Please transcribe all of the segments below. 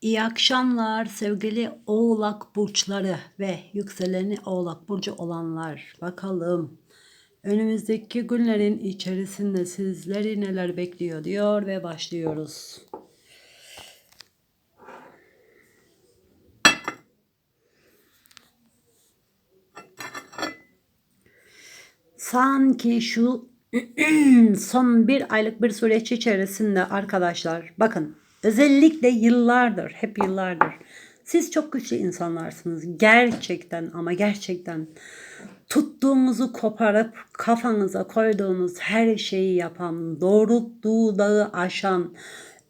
İyi akşamlar sevgili Oğlak burçları ve yükseleni Oğlak burcu olanlar. Bakalım önümüzdeki günlerin içerisinde sizleri neler bekliyor diyor ve başlıyoruz. Sanki şu son bir aylık bir süreç içerisinde arkadaşlar bakın özellikle yıllardır hep yıllardır. Siz çok güçlü insanlarsınız. Gerçekten ama gerçekten tuttuğunuzu koparıp kafanıza koyduğunuz her şeyi yapan doğrulttuğu dağı aşan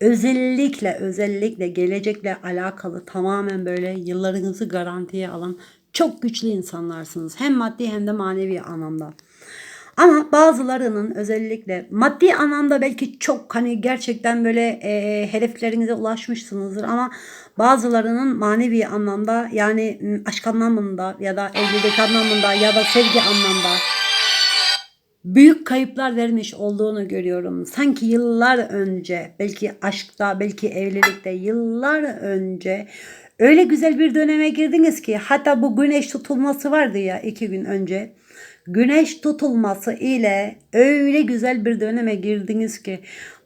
özellikle özellikle gelecekle alakalı tamamen böyle yıllarınızı garantiye alan çok güçlü insanlarsınız. Hem maddi hem de manevi anlamda. Ama bazılarının özellikle maddi anlamda belki çok hani gerçekten böyle e, hedeflerinize ulaşmışsınızdır ama bazılarının manevi anlamda yani aşk anlamında ya da evlilik anlamında ya da sevgi anlamda büyük kayıplar vermiş olduğunu görüyorum. Sanki yıllar önce belki aşkta belki evlilikte yıllar önce öyle güzel bir döneme girdiniz ki hatta bu güneş tutulması vardı ya iki gün önce güneş tutulması ile öyle güzel bir döneme girdiniz ki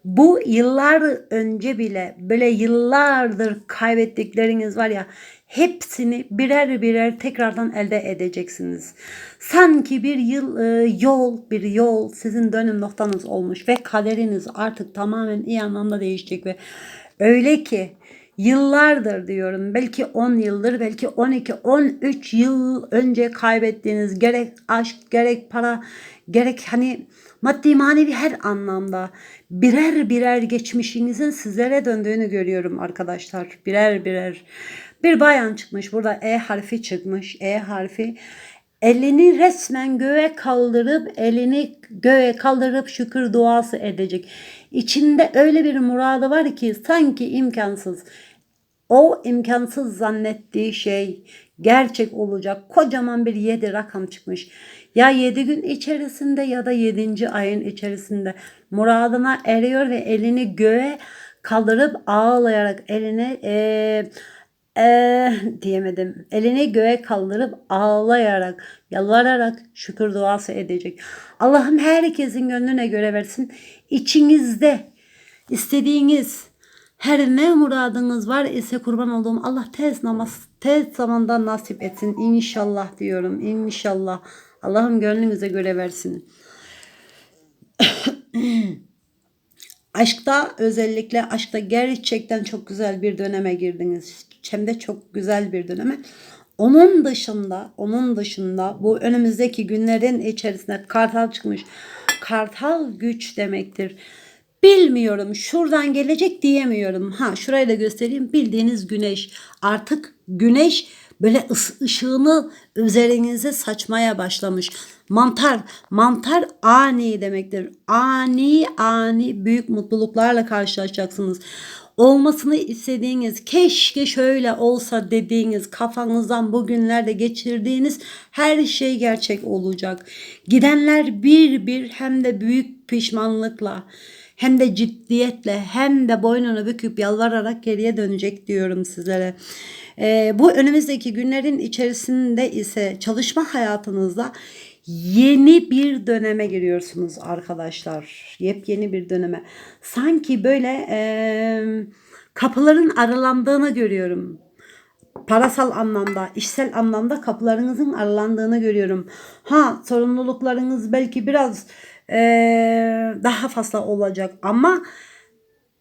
bu yıllar önce bile böyle yıllardır kaybettikleriniz var ya hepsini birer birer tekrardan elde edeceksiniz. Sanki bir yıl e, yol bir yol sizin dönüm noktanız olmuş ve kaderiniz artık tamamen iyi anlamda değişecek ve öyle ki yıllardır diyorum belki 10 yıldır belki 12 13 yıl önce kaybettiğiniz gerek aşk gerek para gerek hani maddi manevi her anlamda birer birer geçmişinizin sizlere döndüğünü görüyorum arkadaşlar birer birer bir bayan çıkmış burada E harfi çıkmış E harfi elini resmen göğe kaldırıp elini göğe kaldırıp şükür duası edecek. İçinde öyle bir muradı var ki sanki imkansız. O imkansız zannettiği şey gerçek olacak. Kocaman bir yedi rakam çıkmış. Ya yedi gün içerisinde ya da yedinci ayın içerisinde muradına eriyor ve elini göğe kaldırıp ağlayarak eline e, e, diyemedim. Elini göğe kaldırıp ağlayarak, yalvararak şükür duası edecek. Allah'ım herkesin gönlüne göre versin. İçinizde istediğiniz her ne muradınız var ise kurban olduğum Allah tez namaz tez zamanda nasip etsin inşallah diyorum inşallah. Allah'ım gönlünüze göre versin. Aşkta özellikle aşkta gerçekten çok güzel bir döneme girdiniz. Hem de çok güzel bir döneme. Onun dışında, onun dışında bu önümüzdeki günlerin içerisinde kartal çıkmış. Kartal güç demektir. Bilmiyorum şuradan gelecek diyemiyorum. Ha şurayı da göstereyim. Bildiğiniz güneş. Artık güneş böyle ışığını üzerinize saçmaya başlamış. Mantar, mantar ani demektir. Ani ani büyük mutluluklarla karşılaşacaksınız. Olmasını istediğiniz, keşke şöyle olsa dediğiniz, kafanızdan bugünlerde geçirdiğiniz her şey gerçek olacak. Gidenler bir bir hem de büyük pişmanlıkla hem de ciddiyetle hem de boynunu büküp yalvararak geriye dönecek diyorum sizlere. Ee, bu önümüzdeki günlerin içerisinde ise çalışma hayatınızda yeni bir döneme giriyorsunuz arkadaşlar. Yepyeni bir döneme. Sanki böyle e, kapıların aralandığını görüyorum. Parasal anlamda, işsel anlamda kapılarınızın aralandığını görüyorum. Ha sorumluluklarınız belki biraz daha fazla olacak ama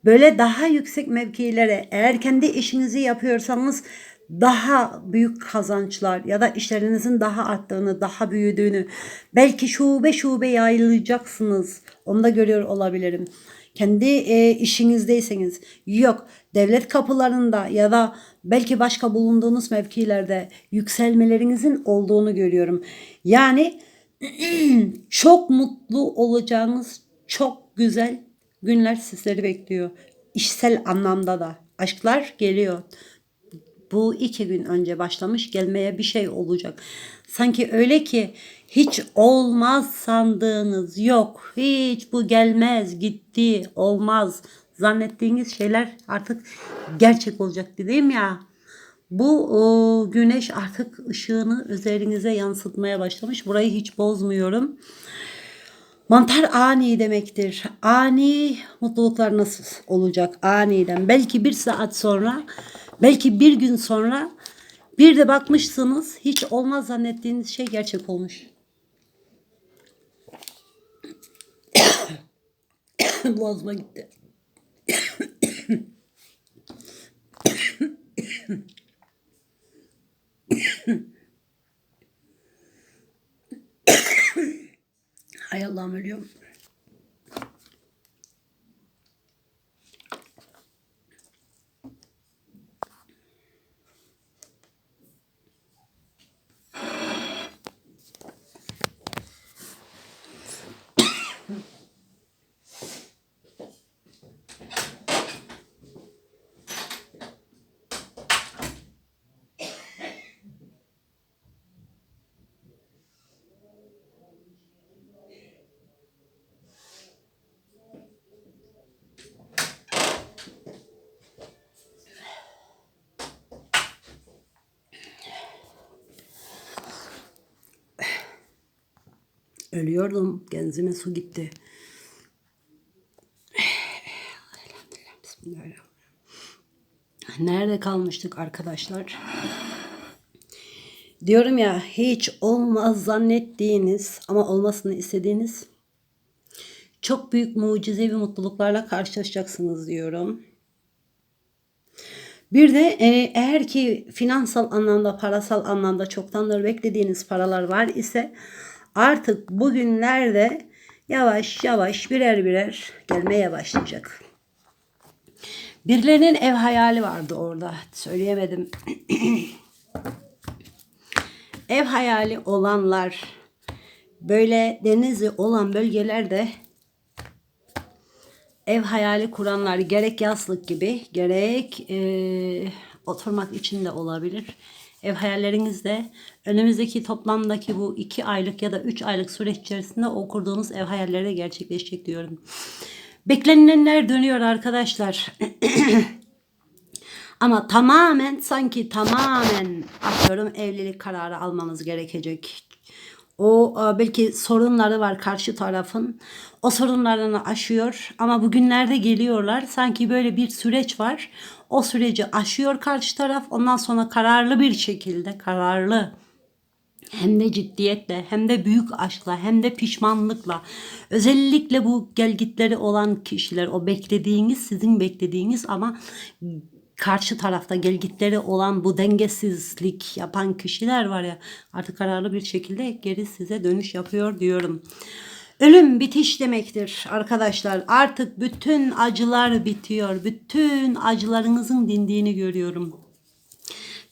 böyle daha yüksek mevkilere eğer kendi işinizi yapıyorsanız daha büyük kazançlar ya da işlerinizin daha arttığını, daha büyüdüğünü, belki şube şube yayılacaksınız. Onu da görüyor olabilirim. Kendi e, işinizdeyseniz yok devlet kapılarında ya da belki başka bulunduğunuz mevkilerde yükselmelerinizin olduğunu görüyorum. Yani çok mutlu olacağınız çok güzel günler sizleri bekliyor. İşsel anlamda da aşklar geliyor bu iki gün önce başlamış gelmeye bir şey olacak. Sanki öyle ki hiç olmaz sandığınız yok. Hiç bu gelmez gitti olmaz zannettiğiniz şeyler artık gerçek olacak dedim ya. Bu güneş artık ışığını üzerinize yansıtmaya başlamış. Burayı hiç bozmuyorum. Mantar ani demektir. Ani mutluluklar nasıl olacak aniden? Belki bir saat sonra, belki bir gün sonra bir de bakmışsınız hiç olmaz zannettiğiniz şey gerçek olmuş. Boğazıma gitti. Allah'ım ölüyorum. Ölüyordum. Genzime su gitti. Nerede kalmıştık arkadaşlar? Diyorum ya hiç olmaz zannettiğiniz ama olmasını istediğiniz çok büyük mucizevi mutluluklarla karşılaşacaksınız diyorum. Bir de e, eğer ki finansal anlamda, parasal anlamda çoktandır beklediğiniz paralar var ise artık bugünlerde yavaş yavaş birer birer gelmeye başlayacak. Birilerinin ev hayali vardı orada. Söyleyemedim. ev hayali olanlar böyle denizi olan bölgelerde ev hayali kuranlar gerek yaslık gibi gerek e, oturmak için de olabilir. Ev hayallerinizde önümüzdeki toplamdaki bu iki aylık ya da üç aylık süreç içerisinde o kurduğunuz ev hayalleri de gerçekleşecek diyorum. Beklenilenler dönüyor arkadaşlar. Ama tamamen sanki tamamen atıyorum evlilik kararı almanız gerekecek. O e, belki sorunları var karşı tarafın. O sorunlarını aşıyor ama bugünlerde geliyorlar. Sanki böyle bir süreç var. O süreci aşıyor karşı taraf. Ondan sonra kararlı bir şekilde kararlı hem de ciddiyetle hem de büyük aşkla hem de pişmanlıkla özellikle bu gelgitleri olan kişiler o beklediğiniz sizin beklediğiniz ama karşı tarafta gelgitleri olan bu dengesizlik yapan kişiler var ya artık kararlı bir şekilde geri size dönüş yapıyor diyorum. Ölüm bitiş demektir arkadaşlar. Artık bütün acılar bitiyor. Bütün acılarınızın dindiğini görüyorum.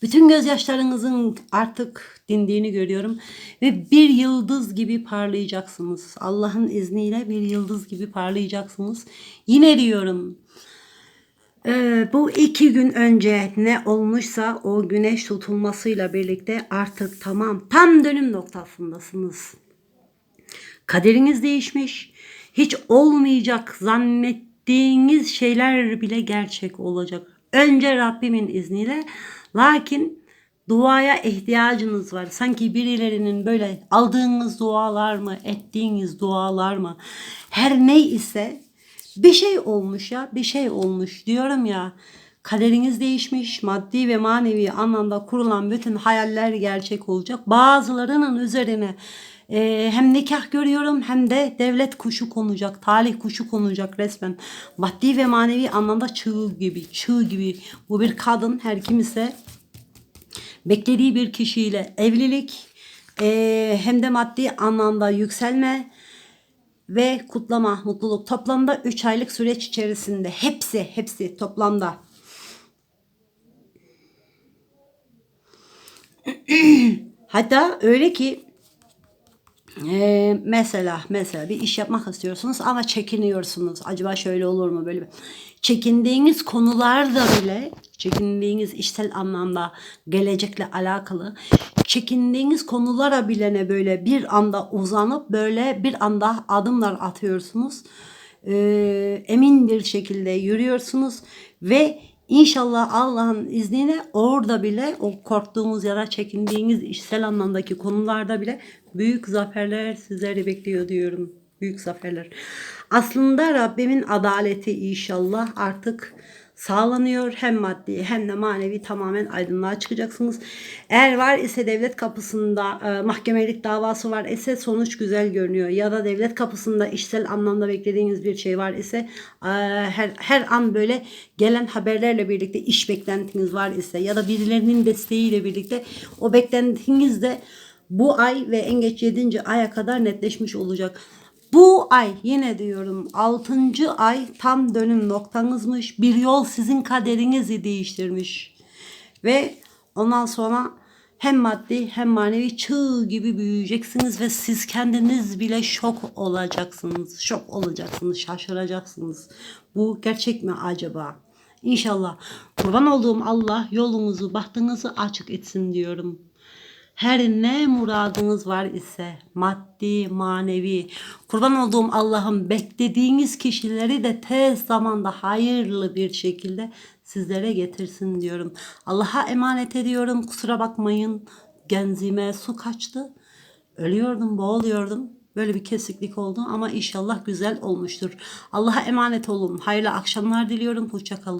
Bütün gözyaşlarınızın artık dindiğini görüyorum ve bir yıldız gibi parlayacaksınız. Allah'ın izniyle bir yıldız gibi parlayacaksınız. Yine diyorum ee, bu iki gün önce ne olmuşsa o güneş tutulmasıyla birlikte artık tamam tam dönüm noktasındasınız. Kaderiniz değişmiş. Hiç olmayacak zannettiğiniz şeyler bile gerçek olacak. Önce Rabbimin izniyle lakin duaya ihtiyacınız var. Sanki birilerinin böyle aldığınız dualar mı, ettiğiniz dualar mı her ne ise bir şey olmuş ya bir şey olmuş diyorum ya. Kaderiniz değişmiş, maddi ve manevi anlamda kurulan bütün hayaller gerçek olacak. Bazılarının üzerine e, hem nikah görüyorum hem de devlet kuşu konacak, talih kuşu konacak resmen. Maddi ve manevi anlamda çığ gibi, çığ gibi. Bu bir kadın her kim ise beklediği bir kişiyle evlilik e, hem de maddi anlamda yükselme ve kutlama, mutluluk toplamda 3 aylık süreç içerisinde hepsi hepsi toplamda. Hatta öyle ki ee, mesela mesela bir iş yapmak istiyorsunuz ama çekiniyorsunuz. Acaba şöyle olur mu böyle çekindiğiniz konularda bile çekindiğiniz işsel anlamda gelecekle alakalı çekindiğiniz konulara bile ne böyle bir anda uzanıp böyle bir anda adımlar atıyorsunuz e, emin bir şekilde yürüyorsunuz ve inşallah Allah'ın izniyle orada bile o korktuğumuz ya da çekindiğiniz işsel anlamdaki konularda bile büyük zaferler sizleri bekliyor diyorum. Büyük zaferler. Aslında Rabbimin adaleti inşallah artık sağlanıyor. Hem maddi hem de manevi tamamen aydınlığa çıkacaksınız. Eğer var ise devlet kapısında e, mahkemelik davası var ise sonuç güzel görünüyor. Ya da devlet kapısında işsel anlamda beklediğiniz bir şey var ise e, her, her an böyle gelen haberlerle birlikte iş beklentiniz var ise ya da birilerinin desteğiyle birlikte o beklentiniz de bu ay ve en geç 7. aya kadar netleşmiş olacak. Bu ay yine diyorum 6. ay tam dönüm noktanızmış. Bir yol sizin kaderinizi değiştirmiş. Ve ondan sonra hem maddi hem manevi çığ gibi büyüyeceksiniz ve siz kendiniz bile şok olacaksınız. Şok olacaksınız, şaşıracaksınız. Bu gerçek mi acaba? İnşallah kurban olduğum Allah yolunuzu, bahtınızı açık etsin diyorum. Her ne muradınız var ise maddi, manevi, kurban olduğum Allah'ım beklediğiniz kişileri de tez zamanda hayırlı bir şekilde sizlere getirsin diyorum. Allah'a emanet ediyorum. Kusura bakmayın. Genzime su kaçtı. Ölüyordum, boğuluyordum. Böyle bir kesiklik oldu ama inşallah güzel olmuştur. Allah'a emanet olun. Hayırlı akşamlar diliyorum. Hoşça kalın.